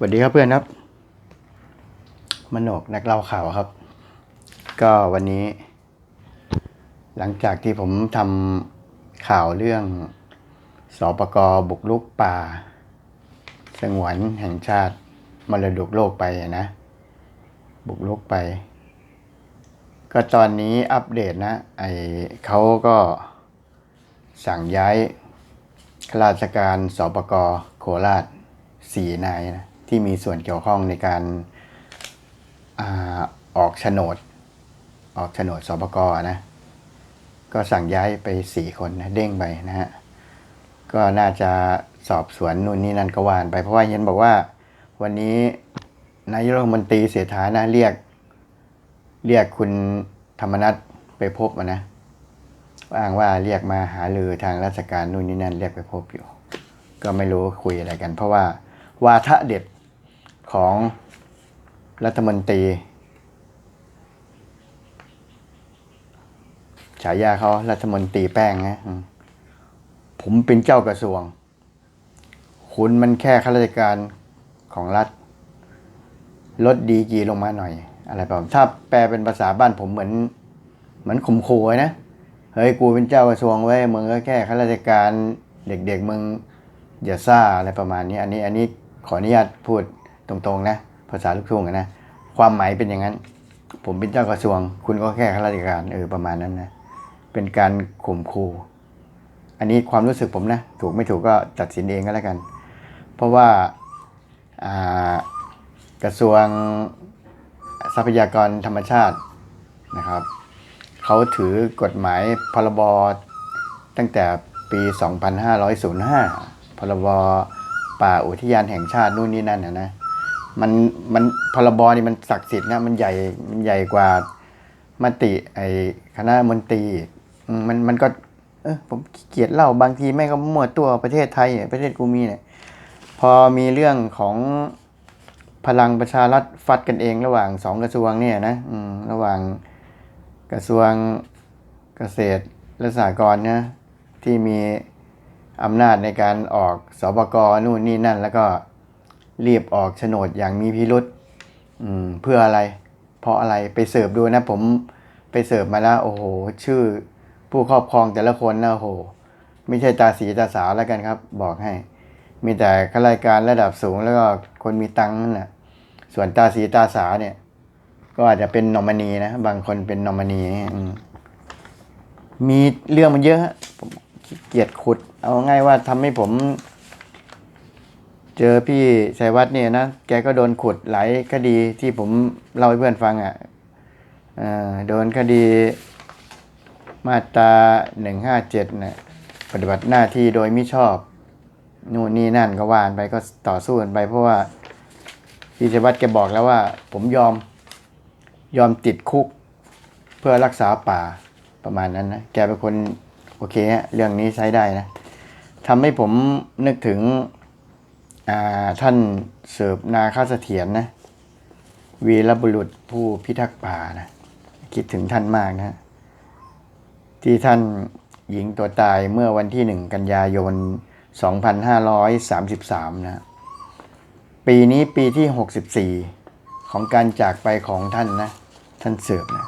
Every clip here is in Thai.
สวัสดีครับเพื่อนครับ มโนกนักเล่าข่าวครับ ก็วันนี้ หลังจากที่ผมทำข่าวเรื่องสปกบุกลุกป่า สงวนแห่งชาติมรดกโลกไปนะ บุกลุกไป ก็ตอนนี้อัปเดตนะ ไอเขาก็สั่งย้ายข้าราชการสปกโคราชสี่นายนะ ที่มีส่วนเกี่ยวข้องในการอาออกโฉนด ออกโฉนดสปกนะ ก็สั่งย้ายไปสี่คนนะเด้งไปนะฮะ ก็น่าจะสอบสวนนู่นนี่นั่นก็วานไปเพราะว่าเห็นบอกว่า วันนี้นายกรัฐมนตรีเสถานะเรียก เรียกคุณธรรมนัฐไปพบนะอ้างว่าเรียกมาหาลือทางราชการนู่นนี่นั่นเรียกไปพบอยู่ ก็ไม่รู้คุยอะไรกัน เพราะว่าวาทะเด็ด ของรัฐมนตรีฉายาเขารัฐมนตรีแป้งนะผมเป็นเจ้ากระทรวง คุณมันแค่ข้าราชการของรัฐลดดีกีลงมาหน่อย อะไรแบบถ้าแปลเป็นภาษาบ้านผมเหมือน เหมือนข่มขู่นะเฮ้ยกูเป็นเจ้ากระทรวงไว้มึงก็แค่ข้าราชการเด็กๆมึงอย่าซ่าอะไรประมาณนี้ อันนี้อันนี้ขออนุญาตพูด ตรงๆนะ ภาษาลูกทุ่งนะ ความหมายเป็นอย่างนั้น ผมเป็นเจ้ากระทรวง คุณก็แค่ข้าราชการเออประมาณนั้นนะ เป็นการข่มขู่ อันนี้ความรู้สึกผมนะ ถูกไม่ถูกก็ตัดสินเองก็แล้วกัน เพราะว่าอ่ากระทรวงทรัพยากรธรรมชาตินะครับเขาถือกฎหมายพรบตั้งแต่ปี 2505 พรบป่าอุทยานแห่งชาตินู่นนี่นั่นนะนะ มันมันพรบนี่มันศักดิ์สิทธิ์นะมันใหญ่มันใหญ่กว่ามติไอคณะมนตรีมันมันก็ เออผมเกียจเล่าบางทีแม่ก็มั่วตัวประเทศไทยเนี่ยประเทศกูมีเนี่ยพอมีเรื่องของพลังประชารัฐฟัดกันเองระหว่างสองกระทรวงเนี่ยนะอืมระหว่างกระทรวงเกษตรและสหกรณ์นะที่มีอำนาจในการออกสบกนู่นนี่นั่น แล้วก็ รีบออกโฉนดอย่างมีพิรุษเพื่ออะไร เพราะอะไรไปเสิร์ฟดูนะ ผมไปเสิร์ฟมาแล้ว โอ้โห ชื่อผู้ครอบครองแต่ละคนนะโอ้โห ไม่ใช่ตาสีตาสาวแล้วกันครับ บอกให้ มีแต่ข้าราชการระดับสูงแล้วก็คนมีตังค์นั่นแหละส่วนตาสีตาสาเนี่ย ก็อาจจะเป็นนอมินีนะบางคนเป็นนอมินีมีเรื่องมันเยอะผมเกียจขุด เอาง่ายว่าทำให้ผม เจอพี่ชัยวัฒน์เนี่ยนะ แกก็โดนขุดหลายคดีที่ผมเล่าให้เพื่อนฟังอะ่ะเอ่อโดนคดีมาตราหนึ่งห้าเจ็ดนะปฏิบัติหน้าที่โดยมิชอบ นู่นนี่นั่นก็ว่านไปก็ต่อสู้กันไปเพราะว่าพี่ชัยวัฒน์แกบอกแล้วว่า ผมยอมยอมติดคุกเพื่อรักษาป่าประมาณนั้นนะ แกเป็นคนโอเคฮะเรื่องนี้ใช้ได้นะทำให้ผมนึกถึง ท่านเสิร์ฟนาคาเสถียรนะวีรบุรุษผู้พิทักษ์ป่านะคิดถึงท่านมากนะที่ท่านหญิงตัวตายเมื่อวันที่หนึ่งกันยายน 2533 นะ ปีนี้ปีที่ 64 ของการจากไปของท่านนะ ท่านเสิร์ฟนะ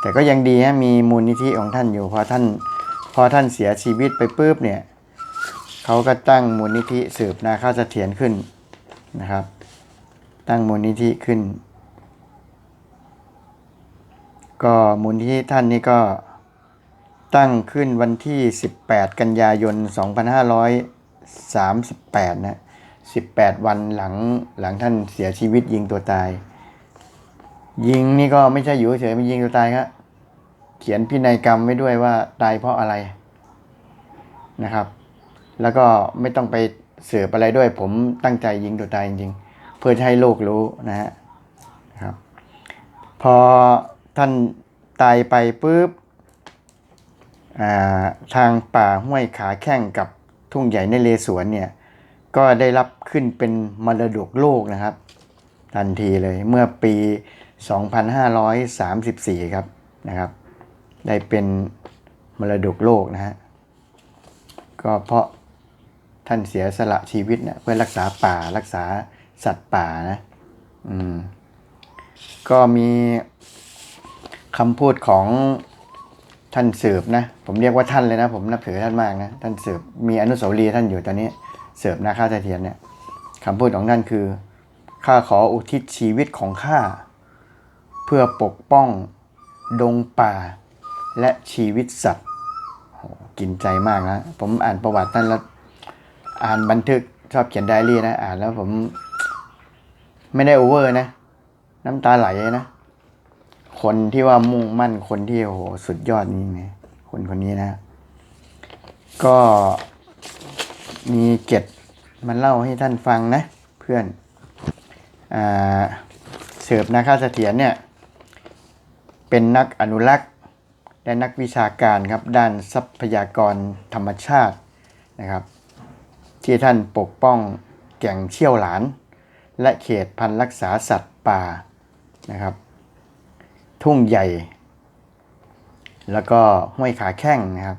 แต่ก็ยังดีฮะมีมูลนิธิของท่านอยู่พอท่านพอท่านเสียชีวิตไปปุ๊บเนี่ย เขาก็ตั้งมูลนิธิสืบนาคาเสถียรขึ้นนะครับ ตั้งมูลนิธิขึ้น ก็มูลนิธิท่านนี่ก็ตั้งขึ้นวันที่ 18 กันยายน 2538 นะ 18 วันหลังหลังท่านเสียชีวิตยิงตัวตาย ยิงนี่ก็ไม่ใช่อยู่เฉยๆไม่ยิงตัวตายครับเขียนพินัยกรรมไว้ด้วยว่าตายเพราะอะไรนะครับ แล้วก็ไม่ต้องไปเสือบอะไรด้วย ผมตั้งใจยิงตัวตายจริงๆ เพื่อจะให้โลกรู้นะฮะครับ พอท่านตายไปปุ๊บอ่าทางป่าห้วยขาแข้งกับทุ่งใหญ่ในเลสวนเนี่ยก็ได้รับขึ้นเป็นมรดกโลกนะครับ ทันทีเลยเมื่อปี 2534 ครับนะครับ ได้เป็นมรดกโลกนะฮะก็เพราะ ท่านเสียสละชีวิตเนี่ยเพื่อรักษาป่ารักษาสัตว์ป่านะอืมก็มีคำพูดของท่านสืบนะ ผมเรียกว่าท่านเลยนะ ผมนับถือท่านมากนะ ท่านสืบมีอนุสาวรีย์ท่านอยู่ตอนนี้เสืบนาคาเสถียรเนี่ยคำพูดของท่านคือข้าขออุทิศชีวิตของข้าเพื่อปกป้องดงป่าและชีวิตสัตว์โหกินใจมากนะ ผมอ่านประวัติท่านแล้ว อ่านบันทึกชอบเขียนไดอารี่นะ อ่านแล้วผม ไม่ได้โอเวอร์นะ น้ำตาไหลนะ คนที่ว่ามุ่งมั่นคนที่โอ้โหสุดยอดนี่ไงคนคนนี้นะ ก็มีเจ็ดมันเล่าให้ท่านฟังนะ เพื่อนอ่าเสืบนาคาเสถียรเนี่ย เป็นนักอนุรักษ์และนักวิชาการครับ ด้านทรัพยากรธรรมชาตินะครับ ที่ท่านปกป้องแก่งเชี่ยวหลาน และเขตพันธุ์รักษาสัตว์ป่านะครับ ทุ่งใหญ่ แล้วก็ห้วยขาแข้งนะครับ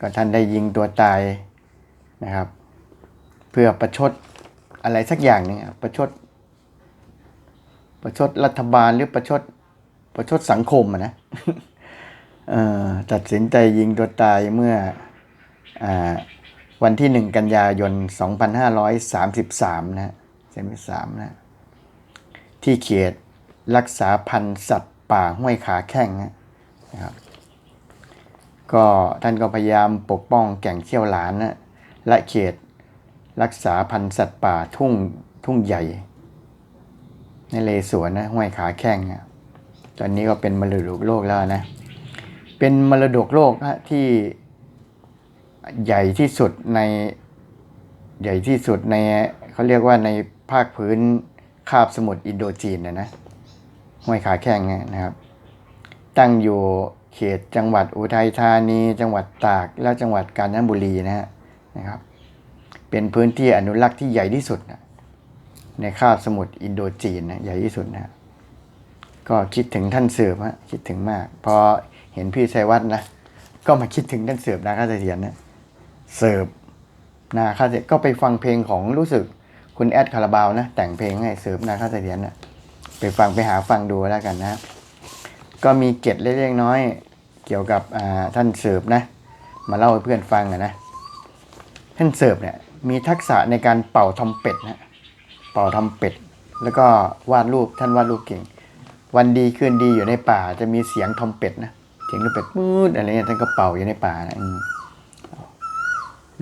ก็ท่านได้ยิงตัวตายนะครับ เพื่อประชดอะไรสักอย่างหนึงประชด ประชดรัฐบาลหรือประชดประชดสังคมอะนะเออตัดสินใจยิงตัวตายเมื่ออ วันที่หนึ่งกันยายน 2533 นะฮะ33นะ ที่เขตรักษาพันธุ์สัตว์ป่าห้วยขาแข้งนะนะครับ ก็ท่านก็พยายามปกป้องแก่งเชี่ยวหลานนะและเขตรักษาพันธุ์สัตว์ป่าทุ่งทุ่งใหญ่ ในเลสวนนะห้วยขาแข้งนะตอนนี้ก็เป็นมรดกโลกแล้วนะ เป็นมรดกโลกนะที่ ใหญ่ที่สุดในใหญ่ที่สุดในเขาเรียกว่าในภาคพื้นคาบสมุทรอินโดจีนนะนะห้วยขาแข้งนี่ยนะครับ ตั้งอยู่เขตจังหวัดอุทัยธานี จังหวัดตาก และจังหวัดกาญจนบุรีนะฮะนะครับ เป็นพื้นที่อนุรักษ์ที่ใหญ่ที่สุดนะในคาบสมุทรอินโดจีนนะใหญ่ที่สุดนะก็คิดถึงท่านเสือบฮะคิดถึงมาก พอเห็นพี่ชัยวัฒน์นะก็มาคิดถึงท่านเสือบนาคาเสถียรนะ เสือบนาคาเสก็ไปฟังเพลงของรู้สึกคุณแอดคาราบาวนะ แต่งเพลงให้เสือบนาคาเสถียรนะไปฟังไปหาฟังดูแล้วกันนะ ก็มีเกร็ดเล็กๆน้อยเกี่ยวกับท่านเสิร์ฟนะ มาเล่าให้เพื่อนฟังนะท่านเสิร์ฟเนี่ยมีทักษะในการเป่าทำเป็ดนะเป่าทำเป็ด แล้วก็วาดรูปท่านวาดรูปเก่ง วันดีคืนดีอยู่ในป่าจะมีเสียงทอมเป็ดนะเสียงทอมเป็ดมืดอะไรเนี่ยท่านก็เป่าอยู่ในป่านะอื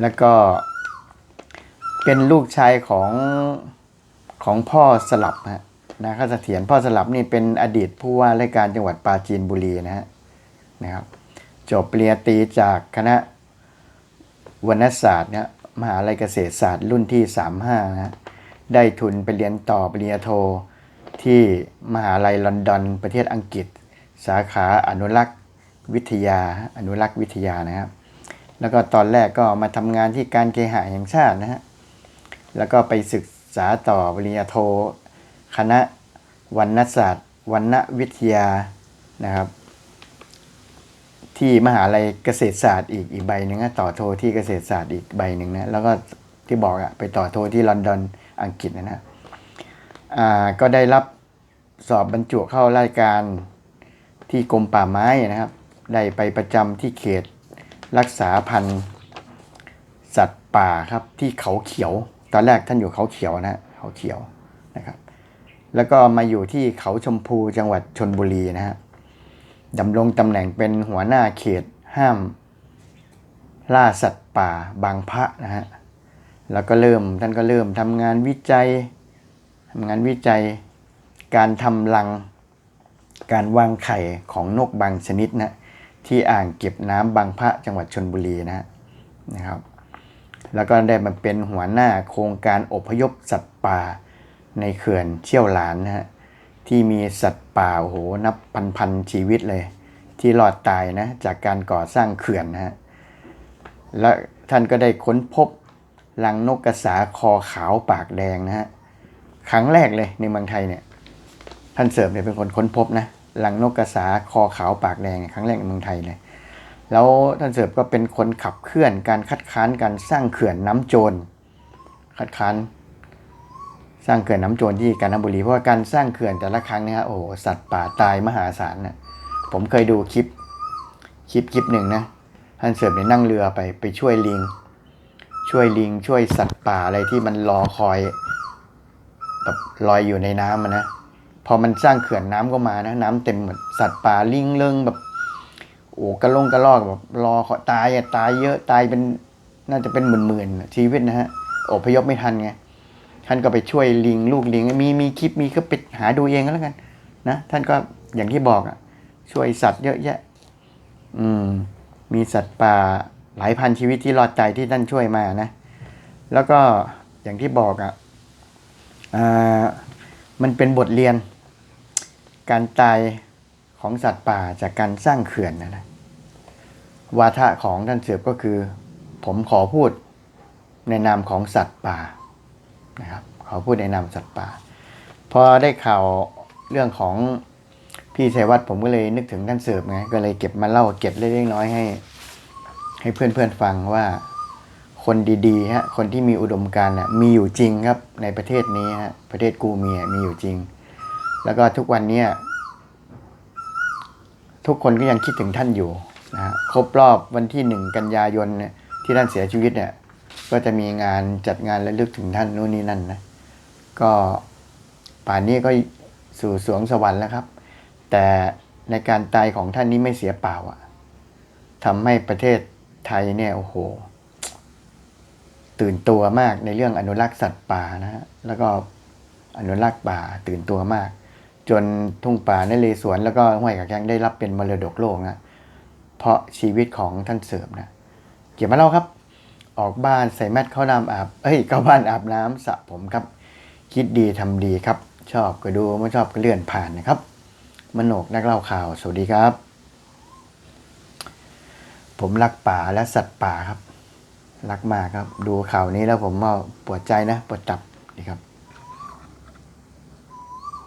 แล้วก็เป็นลูกชายของของพ่อสลับฮะนาคาเสถียรพ่อสลับนี่เป็นอดีตผู้ว่าราชการจังหวัดปราจีนบุรีนะฮะนะครับ จบปริญญาตรีจากคณะวรรณศาสตร์นะมหาลัยเกษตรศาสตร์รุ่นที่ 35นะฮะได้ทุนไปเรียนต่อปริญญาโทที่มหาลัยลอนดอน ประเทศอังกฤษ สาขาอนุรักษ์วิทยา อนุรักษ์วิทยานะครับ แล้วก็ตอนแรกก็มาทำงานที่การเคหะแห่งชาตินะฮะ แล้วก็ไปศึกษาต่อปริญญาโท คณะวรรณศาสตร์วรรณวิทยานะครับ ที่มหาลัยเกษตรศาสตร์อีกอีกใบหนึ่งนะต่อโทที่เกษตรศาสตร์อีกใบหนึ่งนะแล้วก็ที่บอกอะไปต่อโทที่ลอนดอนอังกฤษนะนะอ่าก็ได้รับสอบบรรจุเข้ารายการที่กรมป่าไม้นะครับ ได้ไปประจำที่เขต รักษาพันธุ์สัตว์ป่าครับที่เขาเขียว ตอนแรกท่านอยู่เขาเขียวนะฮะเขาเขียวนะครับ แล้วก็มาอยู่ที่เขาชมพูจังหวัดชนบุรีนะฮะดำรงตำแหน่งเป็นหัวหน้าเขตห้าม ล่าสัตว์ป่าบางพระนะฮะแล้วก็เริ่มท่านก็เริ่มทำงานวิจัยทำงานวิจัยการทำรัง การวางไข่ของนกบางชนิดนะ ที่อ่างเก็บน้ำบางพระจังหวัดชนบุรีนะนะครับ แล้วก็ได้มาเป็นหัวหน้าโครงการอพยพสัตว์ป่าในเขื่อนเชี่ยวหลานนะฮะที่มีสัตว์ป่าโหนับพันๆชีวิตเลย ที่รอดตายนะจากการก่อสร้างเขื่อนนะฮะและท่านก็ได้ค้นพบรังนกกระสาคอขาวปากแดงนะฮะครั้งแรกเลยในเมืองไทยเนี่ยท่านเสริมเนี่ยเป็นคนค้นพบนะ รังนกกระสาคอขาวปากแดงเนี่ยครั้งแรกในเมืองไทยเลย แล้วท่านเสริมก็เป็นคนขับเคลื่อนการคัดค้านการสร้างเขื่อนน้ำโจรคัดค้านสร้างเขื่อนน้ำโจรที่กาญจนบุรีเพราะว่าการสร้างเขื่อนแต่ละครั้งเนี่ยฮะโอ้สัตว์ป่าตายมหาศาลน่ะผมเคยดูคลิปคลิปคลิปหนึ่งนะท่านเสิร์ฟเนี่ยนั่งเรือไปไปช่วยลิง ช่วยลิงช่วยสัตว์ป่าอะไรที่มันรอคอยแบบลอยอยู่ในน้ำนะ พอมันสร้างเขื่อนน้ำก็มานะ น้ำเต็มหมดสัตว์ป่าลิงเลิงแบบโอ้กระลงกระลอกแบบรอขอตายอะตายเยอะตายเป็นน่าจะเป็นหมื่นๆชีวิตนะฮะอพยพไม่ทันไงท่านก็ไปช่วยลิงลูกลิงมีมีคลิปมีก็ไปหาดูเองก็แล้วกันนะท่านก็อย่างที่บอกอะช่วยสัตว์เยอะแยะ อืม มีสัตว์ป่าหลายพันชีวิตที่รอดใจที่ท่านช่วยมานะ แล้วก็อย่างที่บอกอะอ่ามันเป็นบทเรียน การตายของสัตว์ป่าจากการสร้างเขื่อนนะนะวาทะของท่านเสือบก็คือ ผมขอพูดในนามของสัตว์ป่านะครับขอพูดในนามสัตว์ป่าพอได้ข่าวเรื่องของพี่ชัยวัฒน์ผมก็เลยนึกถึงท่านเสิร์ฟไงก็เลยเก็บมาเล่าเก็บเล็กน้อยให้ ให้เพื่อนๆฟังว่าคนดีๆฮะคนที่มีอุดมการณ์น่ะมีอยู่จริงครับในประเทศนี้ฮะประเทศกูเมียมีอยู่จริง แล้วก็ทุกวันนี้ทุกคนก็ยังคิดถึงท่านอยู่นะฮะครบรอบวันที่หนึ่งกันยายนเนี่ยที่ท่านเสียชีวิตเนี่ย ก็จะมีงานจัดงานและลึกถึงท่านนู่นนี่นั่นนะก็ป่านนี้ก็สู่สวงสวรรค์แล้วครับ แต่ในการตายของท่านนี้ไม่เสียเปล่าอะทำให้ประเทศไทยเนี่ยโอ้โห ตื่นตัวมากในเรื่องอนุรักษ์สัตว์ป่านะฮะแล้วก็อนุรักษ์ป่าตื่นตัวมาก จนทุ่งป่านเรศวรแล้วก็ห้วยกระแกงได้รับเป็นมรดกโลกนะเพราะชีวิตของท่านเสริมนะเกี่ยวมาเล่าครับ ออกบ้านใส่แมสเข้าน้ำอาบเอ้ยเข้าบ้านอาบน้ำสระผมครับ คิดดีทำดีครับ ชอบก็ดูไม่ชอบก็เลื่อนผ่านนะครับ มโนกนักเล่าข่าวสวัสดีครับ ผมรักป่าและสัตว์ป่าครับ รักมากครับ ดูข่าวนี้แล้วผมว่าปวดใจนะปวดตับนี่ครับ